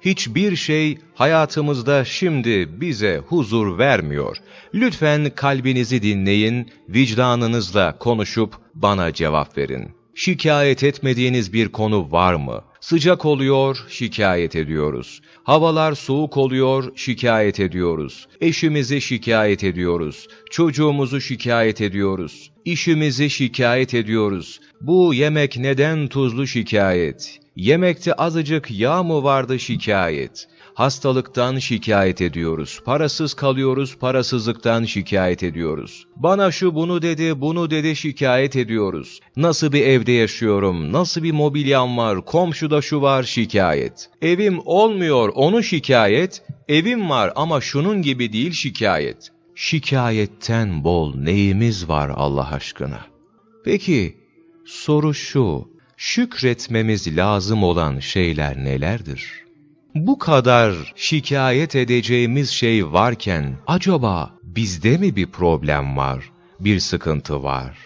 Hiçbir şey hayatımızda şimdi bize huzur vermiyor. Lütfen kalbinizi dinleyin, vicdanınızla konuşup bana cevap verin. Şikayet etmediğiniz bir konu var mı? Sıcak oluyor, şikayet ediyoruz. Havalar soğuk oluyor, şikayet ediyoruz. Eşimizi şikayet ediyoruz. Çocuğumuzu şikayet ediyoruz. İşimizi şikayet ediyoruz. Bu yemek neden tuzlu şikayet? Yemekte azıcık yağ mı vardı şikayet? Hastalıktan şikayet ediyoruz. Parasız kalıyoruz, parasızlıktan şikayet ediyoruz. Bana şu bunu dedi, bunu dedi şikayet ediyoruz. Nasıl bir evde yaşıyorum, nasıl bir mobilyam var, komşuda şu var şikayet. Evim olmuyor, onu şikayet. Evim var ama şunun gibi değil şikayet. Şikayetten bol neyimiz var Allah aşkına? Peki, soru şu, şükretmemiz lazım olan şeyler nelerdir? Bu kadar şikayet edeceğimiz şey varken acaba bizde mi bir problem var, bir sıkıntı var?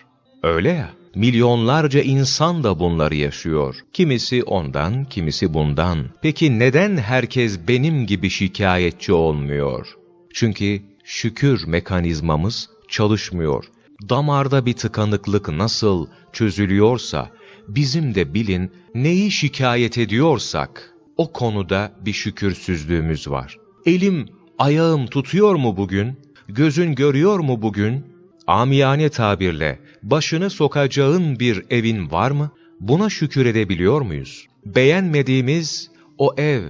Öyle ya, milyonlarca insan da bunları yaşıyor. Kimisi ondan, kimisi bundan. Peki neden herkes benim gibi şikayetçi olmuyor? Çünkü şükür mekanizmamız çalışmıyor. Damarda bir tıkanıklık nasıl çözülüyorsa, bizim de bilin neyi şikayet ediyorsak, o konuda bir şükürsüzlüğümüz var. Elim, ayağım tutuyor mu bugün? Gözün görüyor mu bugün? Amiyane tabirle, başını sokacağın bir evin var mı? Buna şükür edebiliyor muyuz? Beğenmediğimiz o ev,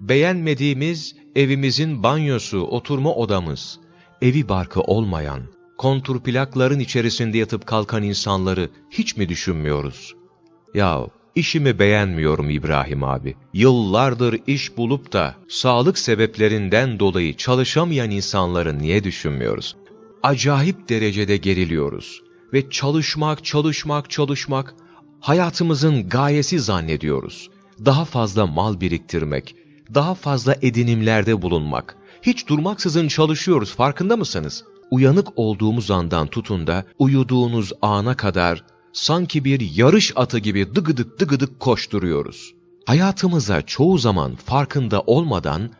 beğenmediğimiz evimizin banyosu, oturma odamız, evi barkı olmayan, kontur plakların içerisinde yatıp kalkan insanları hiç mi düşünmüyoruz? Ya işimi beğenmiyorum İbrahim abi. Yıllardır iş bulup da sağlık sebeplerinden dolayı çalışamayan insanları niye düşünmüyoruz? Acayip derecede geriliyoruz ve çalışmak, çalışmak, çalışmak hayatımızın gayesi zannediyoruz. Daha fazla mal biriktirmek, daha fazla edinimlerde bulunmak. Hiç durmaksızın çalışıyoruz farkında mısınız? Uyanık olduğumuz andan tutun da uyuduğunuz ana kadar sanki bir yarış atı gibi dıgıdık dıgıdık koşturuyoruz. Hayatımıza çoğu zaman farkında olmadan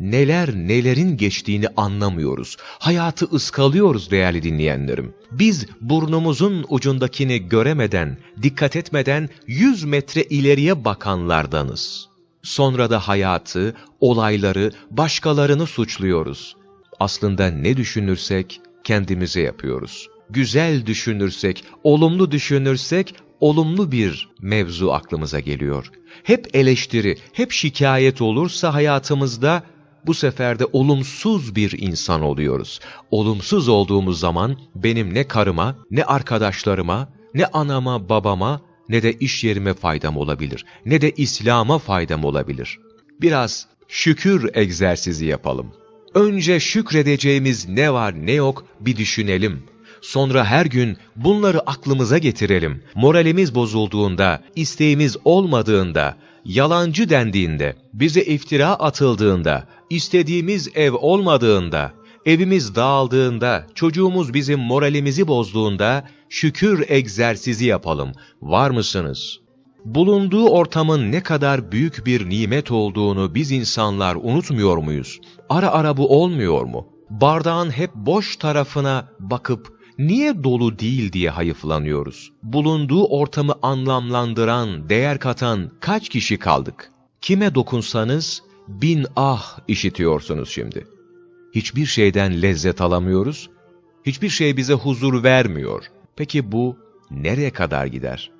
neler nelerin geçtiğini anlamıyoruz. Hayatı ıskalıyoruz değerli dinleyenlerim. Biz burnumuzun ucundakini göremeden, dikkat etmeden 100 metre ileriye bakanlardanız. Sonra da hayatı, olayları, başkalarını suçluyoruz. Aslında ne düşünürsek kendimize yapıyoruz. Güzel düşünürsek, olumlu düşünürsek olumlu bir mevzu aklımıza geliyor. Hep eleştiri, hep şikayet olursa hayatımızda bu sefer de olumsuz bir insan oluyoruz. Olumsuz olduğumuz zaman benim ne karıma, ne arkadaşlarıma, ne anama, babama, ne de iş yerime faydam olabilir. Ne de İslam'a faydam olabilir. Biraz şükür egzersizi yapalım. Önce şükredeceğimiz ne var ne yok bir düşünelim. Sonra her gün bunları aklımıza getirelim. Moralimiz bozulduğunda, isteğimiz olmadığında, yalancı dendiğinde, bize iftira atıldığında, istediğimiz ev olmadığında, evimiz dağıldığında, çocuğumuz bizim moralimizi bozduğunda şükür egzersizi yapalım. Var mısınız? Bulunduğu ortamın ne kadar büyük bir nimet olduğunu biz insanlar unutmuyor muyuz? Ara ara bu olmuyor mu? Bardağın hep boş tarafına bakıp niye dolu değil diye hayıflanıyoruz. Bulunduğu ortamı anlamlandıran, değer katan kaç kişi kaldık? Kime dokunsanız bin ah işitiyorsunuz şimdi. Hiçbir şeyden lezzet alamıyoruz, hiçbir şey bize huzur vermiyor. Peki bu nereye kadar gider?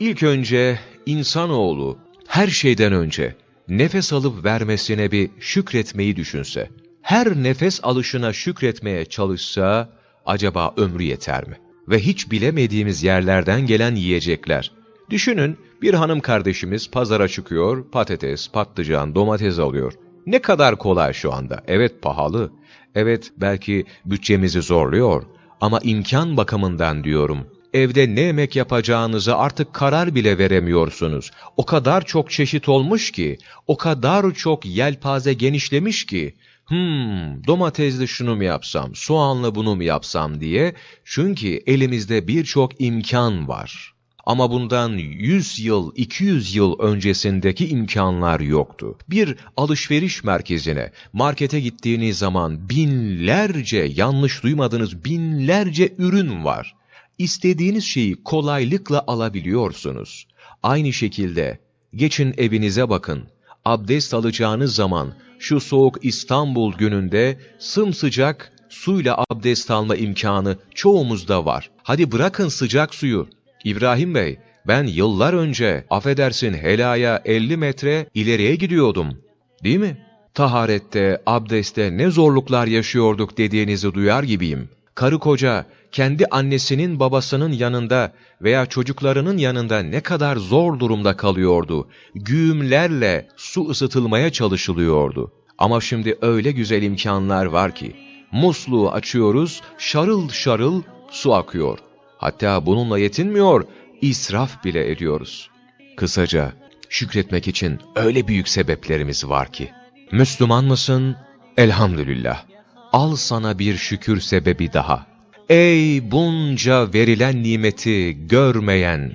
İlk önce insanoğlu her şeyden önce nefes alıp vermesine bir şükretmeyi düşünse, her nefes alışına şükretmeye çalışsa, acaba ömrü yeter mi? Ve hiç bilemediğimiz yerlerden gelen yiyecekler. Düşünün bir hanım kardeşimiz pazara çıkıyor, patates, patlıcan, domates alıyor. Ne kadar kolay şu anda. Evet pahalı. Evet belki bütçemizi zorluyor. Ama imkan bakımından diyorum. Evde ne yemek yapacağınızı artık karar bile veremiyorsunuz. O kadar çok çeşit olmuş ki, o kadar çok yelpaze genişlemiş ki, hmm domatesli şunu mu yapsam, soğanlı bunu mu yapsam diye. Çünkü elimizde birçok imkan var. Ama bundan 100 yıl, 200 yıl öncesindeki imkanlar yoktu. Bir alışveriş merkezine, markete gittiğiniz zaman binlerce, yanlış duymadınız binlerce ürün var. İstediğiniz şeyi kolaylıkla alabiliyorsunuz. Aynı şekilde geçin evinize bakın. Abdest alacağınız zaman şu soğuk İstanbul gününde sımsıcak suyla abdest alma imkanı çoğumuzda var. Hadi bırakın sıcak suyu. İbrahim Bey, ben yıllar önce affedersin helaya 50 metre ileriye gidiyordum. Değil mi? Taharette, abdestte ne zorluklar yaşıyorduk dediğinizi duyar gibiyim. Karı koca kendi annesinin babasının yanında veya çocuklarının yanında ne kadar zor durumda kalıyordu. Güğümlerle su ısıtılmaya çalışılıyordu. Ama şimdi öyle güzel imkanlar var ki, musluğu açıyoruz, şarıl şarıl su akıyor. Hatta bununla yetinmiyor, israf bile ediyoruz. Kısaca, şükretmek için öyle büyük sebeplerimiz var ki. Müslüman mısın? Elhamdülillah. Al sana bir şükür sebebi daha. Ey bunca verilen nimeti görmeyen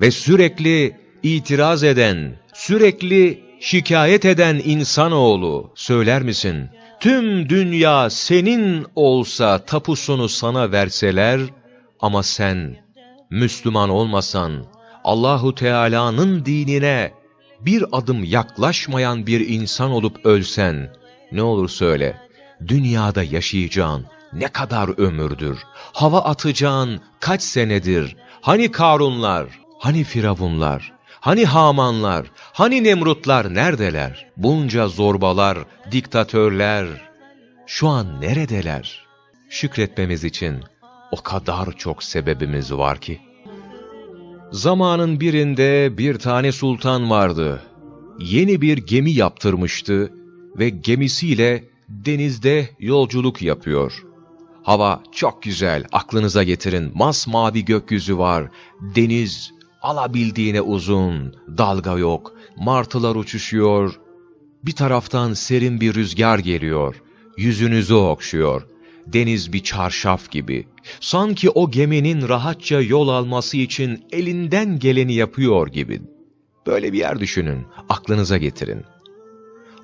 ve sürekli itiraz eden, sürekli şikayet eden insanoğlu, söyler misin? Tüm dünya senin olsa tapusunu sana verseler ama sen Müslüman olmasan, Allahu Teala'nın dinine bir adım yaklaşmayan bir insan olup ölsen, ne olur söyle, dünyada yaşayacağın ne kadar ömürdür, hava atacağın kaç senedir, hani Karunlar, hani Firavunlar, hani Hamanlar, hani Nemrutlar neredeler? Bunca zorbalar, diktatörler, şu an neredeler? Şükretmemiz için o kadar çok sebebimiz var ki. Zamanın birinde bir tane sultan vardı. Yeni bir gemi yaptırmıştı ve gemisiyle denizde yolculuk yapıyor. Hava çok güzel, aklınıza getirin. Masmavi gökyüzü var, deniz alabildiğine uzun, dalga yok, martılar uçuşuyor. Bir taraftan serin bir rüzgar geliyor, yüzünüzü okşuyor. Deniz bir çarşaf gibi. Sanki o geminin rahatça yol alması için elinden geleni yapıyor gibi. Böyle bir yer düşünün, aklınıza getirin.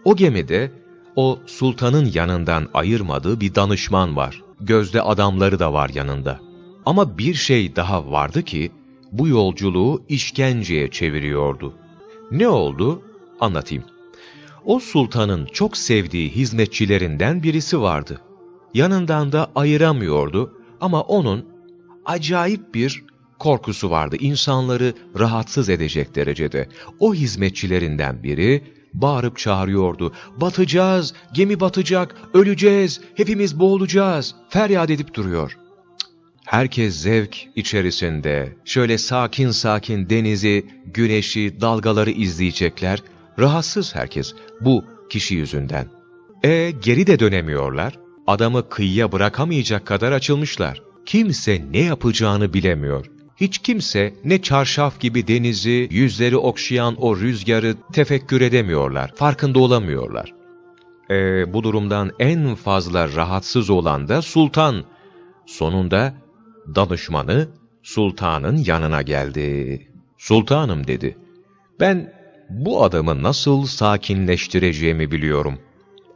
O gemide o sultanın yanından ayırmadığı bir danışman var. Gözde adamları da var yanında. Ama bir şey daha vardı ki bu yolculuğu işkenceye çeviriyordu. Ne oldu? Anlatayım. O sultanın çok sevdiği hizmetçilerinden birisi vardı. Yanından da ayıramıyordu ama onun acayip bir korkusu vardı. İnsanları rahatsız edecek derecede. O hizmetçilerinden biri bağırıp çağırıyordu. Batacağız, gemi batacak, öleceğiz, hepimiz boğulacağız. Feryat edip duruyor. Herkes zevk içerisinde, şöyle sakin sakin denizi, güneşi, dalgaları izleyecekler. Rahatsız herkes bu kişi yüzünden. E geri de dönemiyorlar. Adamı kıyıya bırakamayacak kadar açılmışlar. Kimse ne yapacağını bilemiyor. Hiç kimse ne çarşaf gibi denizi, yüzleri okşayan o rüzgarı tefekkür edemiyorlar, farkında olamıyorlar. E, bu durumdan en fazla rahatsız olan da sultan. Sonunda danışmanı sultanın yanına geldi. Sultanım dedi, ben bu adamı nasıl sakinleştireceğimi biliyorum.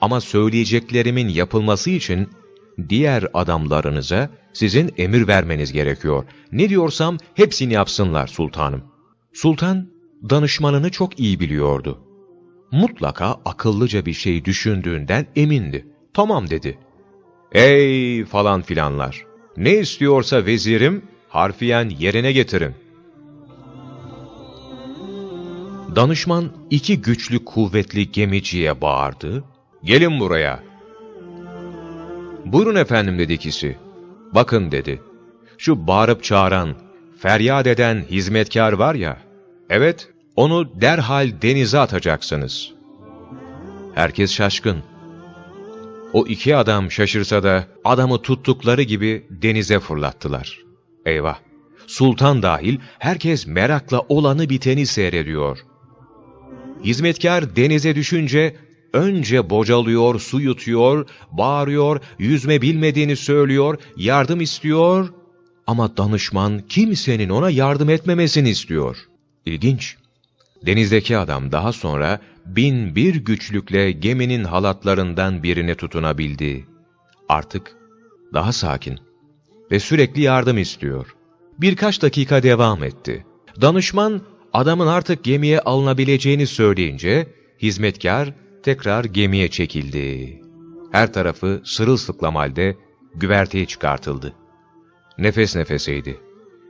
Ama söyleyeceklerimin yapılması için diğer adamlarınıza sizin emir vermeniz gerekiyor. Ne diyorsam hepsini yapsınlar sultanım. Sultan danışmanını çok iyi biliyordu. Mutlaka akıllıca bir şey düşündüğünden emindi. Tamam dedi. Ey falan filanlar. Ne istiyorsa vezirim harfiyen yerine getirin. Danışman iki güçlü kuvvetli gemiciye bağırdı. Gelin buraya. Buyurun efendim dedi ikisi. Bakın dedi. Şu bağırıp çağıran, feryat eden hizmetkar var ya. Evet, onu derhal denize atacaksınız. Herkes şaşkın. O iki adam şaşırsa da adamı tuttukları gibi denize fırlattılar. Eyvah! Sultan dahil herkes merakla olanı biteni seyrediyor. Hizmetkar denize düşünce önce bocalıyor, su yutuyor, bağırıyor, yüzme bilmediğini söylüyor, yardım istiyor ama danışman kimsenin ona yardım etmemesini istiyor. İlginç. Denizdeki adam daha sonra bin bir güçlükle geminin halatlarından birine tutunabildi. Artık daha sakin ve sürekli yardım istiyor. Birkaç dakika devam etti. Danışman adamın artık gemiye alınabileceğini söyleyince hizmetkar tekrar gemiye çekildi. Her tarafı sırılsıklam halde güverteye çıkartıldı. Nefes nefeseydi.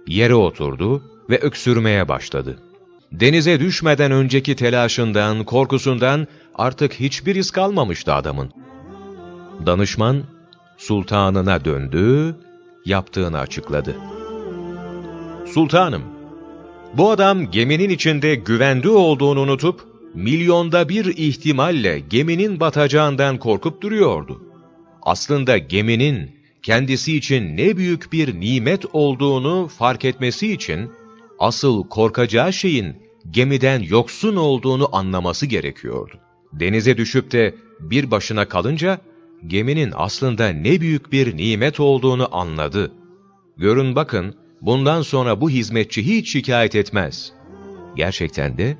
Yere oturdu ve öksürmeye başladı. Denize düşmeden önceki telaşından, korkusundan artık hiçbir iz kalmamıştı adamın. Danışman sultanına döndü, yaptığını açıkladı. Sultanım, bu adam geminin içinde güvende olduğunu unutup, milyonda bir ihtimalle geminin batacağından korkup duruyordu. Aslında geminin kendisi için ne büyük bir nimet olduğunu fark etmesi için, asıl korkacağı şeyin gemiden yoksun olduğunu anlaması gerekiyordu. Denize düşüp de bir başına kalınca, geminin aslında ne büyük bir nimet olduğunu anladı. Görün bakın, bundan sonra bu hizmetçi hiç şikayet etmez. Gerçekten de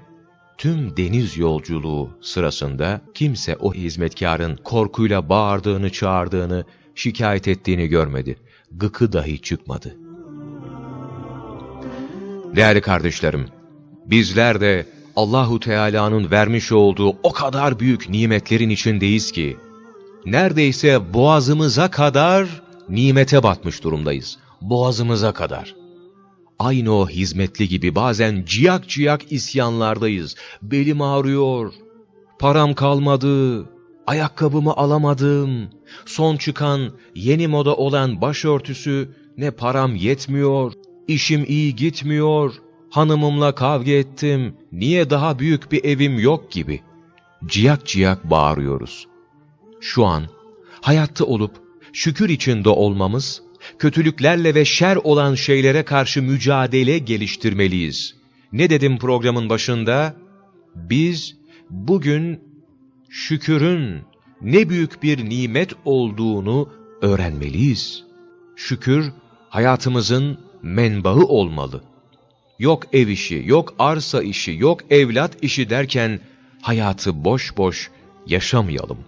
tüm deniz yolculuğu sırasında kimse o hizmetkarın korkuyla bağırdığını, çağırdığını, şikayet ettiğini görmedi. Gıkı dahi çıkmadı. Değerli kardeşlerim, bizler de Allahu Teala'nın vermiş olduğu o kadar büyük nimetlerin içindeyiz ki, neredeyse boğazımıza kadar nimete batmış durumdayız. Boğazımıza kadar. Aynı o hizmetli gibi bazen ciyak ciyak isyanlardayız. Belim ağrıyor, param kalmadı, ayakkabımı alamadım, son çıkan yeni moda olan başörtüsü ne param yetmiyor, işim iyi gitmiyor, hanımımla kavga ettim, niye daha büyük bir evim yok gibi. Ciyak ciyak bağırıyoruz. Şu an hayatta olup şükür içinde olmamız, kötülüklerle ve şer olan şeylere karşı mücadele geliştirmeliyiz. Ne dedim programın başında? Biz bugün şükürün ne büyük bir nimet olduğunu öğrenmeliyiz. Şükür hayatımızın menbaı olmalı. Yok ev işi, yok arsa işi, yok evlat işi derken hayatı boş boş yaşamayalım.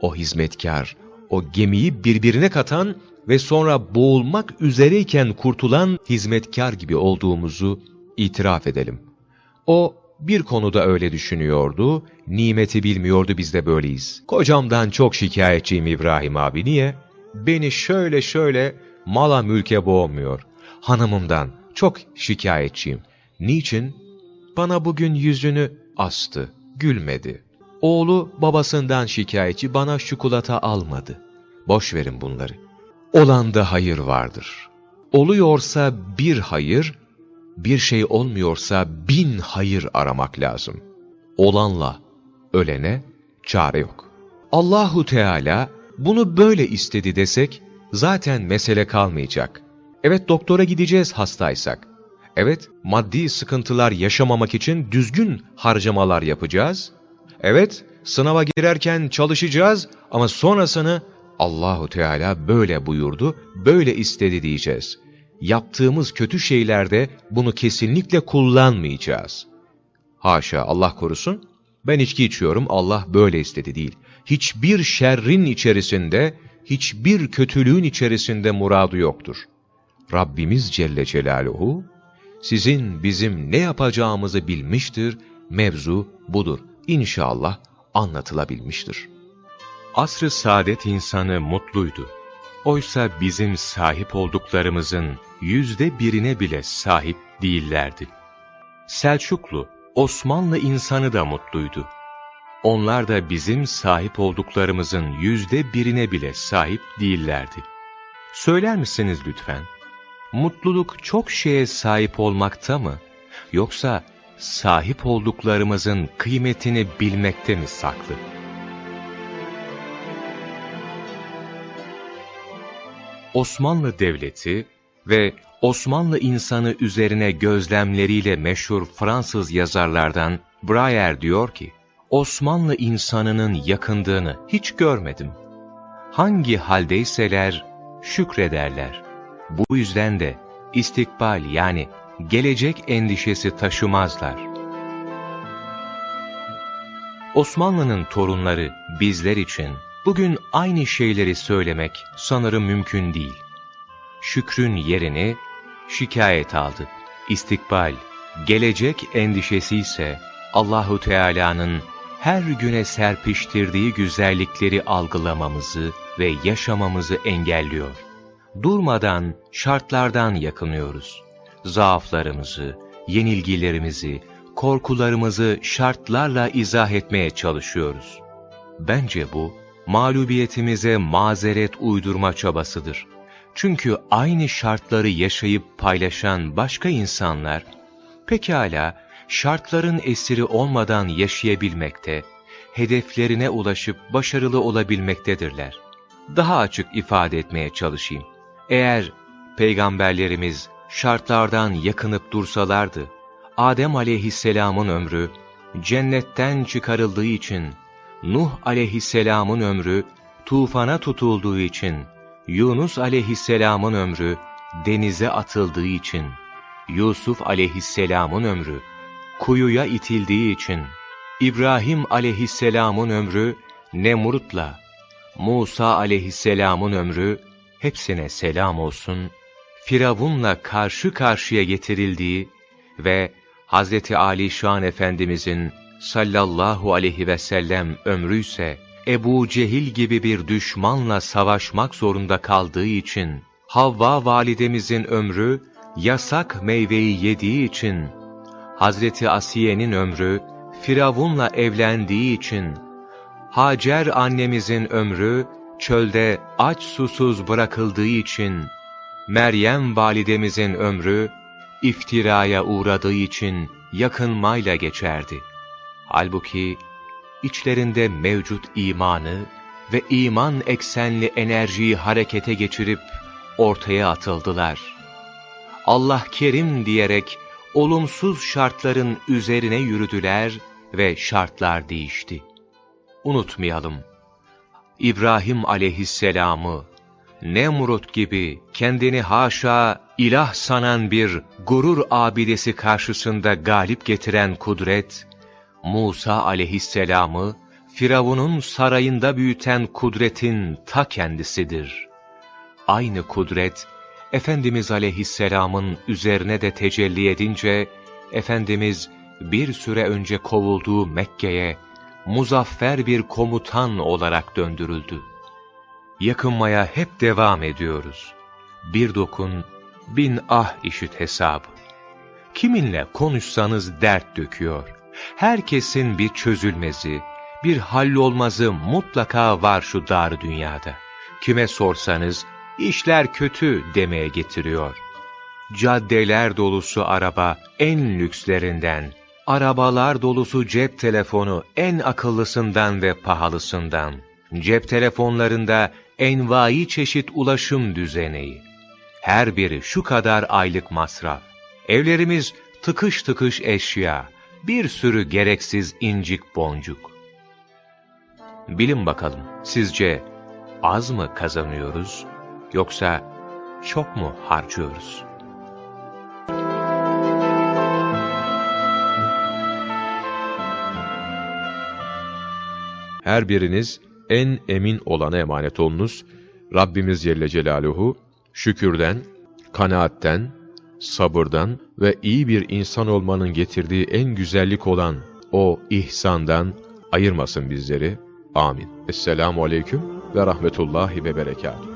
O hizmetkar, o gemiyi birbirine katan ve sonra boğulmak üzereyken kurtulan hizmetkar gibi olduğumuzu itiraf edelim. O bir konuda öyle düşünüyordu, nimeti bilmiyordu biz de böyleyiz. Kocamdan çok şikayetçiyim İbrahim abi niye? Beni şöyle şöyle mala mülke boğmuyor. Hanımımdan çok şikayetçiyim. Niçin? Bana bugün yüzünü astı, gülmedi. Oğlu babasından şikayetçi bana çikolata almadı. Boş verin bunları. Olanda hayır vardır. Oluyorsa bir hayır, bir şey olmuyorsa bin hayır aramak lazım. Olanla ölene çare yok. Allahu Teala bunu böyle istedi desek zaten mesele kalmayacak. Evet doktora gideceğiz hastaysak. Evet maddi sıkıntılar yaşamamak için düzgün harcamalar yapacağız. Evet sınava girerken çalışacağız ama sonrasını Allahu Teala böyle buyurdu, böyle istedi diyeceğiz. Yaptığımız kötü şeylerde bunu kesinlikle kullanmayacağız. Haşa Allah korusun, ben içki içiyorum Allah böyle istedi değil. Hiçbir şerrin içerisinde, hiçbir kötülüğün içerisinde muradı yoktur. Rabbimiz Celle Celaluhu, sizin bizim ne yapacağımızı bilmiştir, mevzu budur. İnşallah anlatılabilmiştir. Asr-ı saadet insanı mutluydu. Oysa bizim sahip olduklarımızın yüzde birine bile sahip değillerdi. Selçuklu, Osmanlı insanı da mutluydu. Onlar da bizim sahip olduklarımızın yüzde birine bile sahip değillerdi. Söyler misiniz lütfen? Mutluluk çok şeye sahip olmakta mı? Yoksa sahip olduklarımızın kıymetini bilmekte mi saklı? Osmanlı Devleti ve Osmanlı insanı üzerine gözlemleriyle meşhur Fransız yazarlardan Breyer diyor ki, Osmanlı insanının yakındığını hiç görmedim. Hangi haldeyseler şükrederler. Bu yüzden de istikbal yani gelecek endişesi taşımazlar. Osmanlı'nın torunları bizler için bugün aynı şeyleri söylemek sanırım mümkün değil. Şükrün yerini şikayet aldı. İstikbal, gelecek endişesi ise Allahu Teala'nın her güne serpiştirdiği güzellikleri algılamamızı ve yaşamamızı engelliyor. Durmadan şartlardan yakınıyoruz. Zaaflarımızı, yenilgilerimizi, korkularımızı şartlarla izah etmeye çalışıyoruz. Bence bu, mağlubiyetimize mazeret uydurma çabasıdır. Çünkü aynı şartları yaşayıp paylaşan başka insanlar, pekala şartların esiri olmadan yaşayabilmekte, hedeflerine ulaşıp başarılı olabilmektedirler. Daha açık ifade etmeye çalışayım. Eğer peygamberlerimiz şartlardan yakınıp dursalardı, Adem aleyhisselamın ömrü cennetten çıkarıldığı için, Nuh aleyhisselamın ömrü tufana tutulduğu için, Yunus aleyhisselamın ömrü denize atıldığı için, Yusuf aleyhisselamın ömrü kuyuya itildiği için, İbrahim aleyhisselamın ömrü Nemrut'la, Musa aleyhisselamın ömrü hepsine selam olsun, Firavun'la karşı karşıya getirildiği ve Hz. Ali Şan Efendimizin sallallahu aleyhi ve sellem ömrü ise Ebu Cehil gibi bir düşmanla savaşmak zorunda kaldığı için, Havva validemizin ömrü yasak meyveyi yediği için, Hazreti Asiye'nin ömrü Firavun'la evlendiği için, Hacer annemizin ömrü çölde aç susuz bırakıldığı için, Meryem validemizin ömrü iftiraya uğradığı için yakınmayla geçerdi. Halbuki içlerinde mevcut imanı ve iman eksenli enerjiyi harekete geçirip ortaya atıldılar. Allah kerim diyerek olumsuz şartların üzerine yürüdüler ve şartlar değişti. Unutmayalım, İbrahim aleyhisselamı, Nemrut gibi kendini haşa ilah sanan bir gurur abidesi karşısında galip getiren kudret, Musa aleyhisselamı Firavun'un sarayında büyüten kudretin ta kendisidir. Aynı kudret, Efendimiz aleyhisselamın üzerine de tecelli edince, Efendimiz bir süre önce kovulduğu Mekke'ye muzaffer bir komutan olarak döndürüldü. Yakınmaya hep devam ediyoruz. Bir dokun, bin ah işit hesabı. Kiminle konuşsanız dert döküyor. Herkesin bir çözülmezi, bir hallolmazı mutlaka var şu dar dünyada. Kime sorsanız, işler kötü demeye getiriyor. Caddeler dolusu araba en lükslerinden, arabalar dolusu cep telefonu en akıllısından ve pahalısından, cep telefonlarında envai çeşit ulaşım düzeneği. Her biri şu kadar aylık masraf. Evlerimiz tıkış tıkış eşya, bir sürü gereksiz incik boncuk. Bilin bakalım, sizce az mı kazanıyoruz, yoksa çok mu harcıyoruz? Her biriniz en emin olana emanet olunuz. Rabbimiz Celle Celaluhu şükürden, kanaatten, sabırdan ve iyi bir insan olmanın getirdiği en güzellik olan o ihsandan ayırmasın bizleri. Amin. Esselamu Aleyküm ve Rahmetullahi ve Berekatuhu.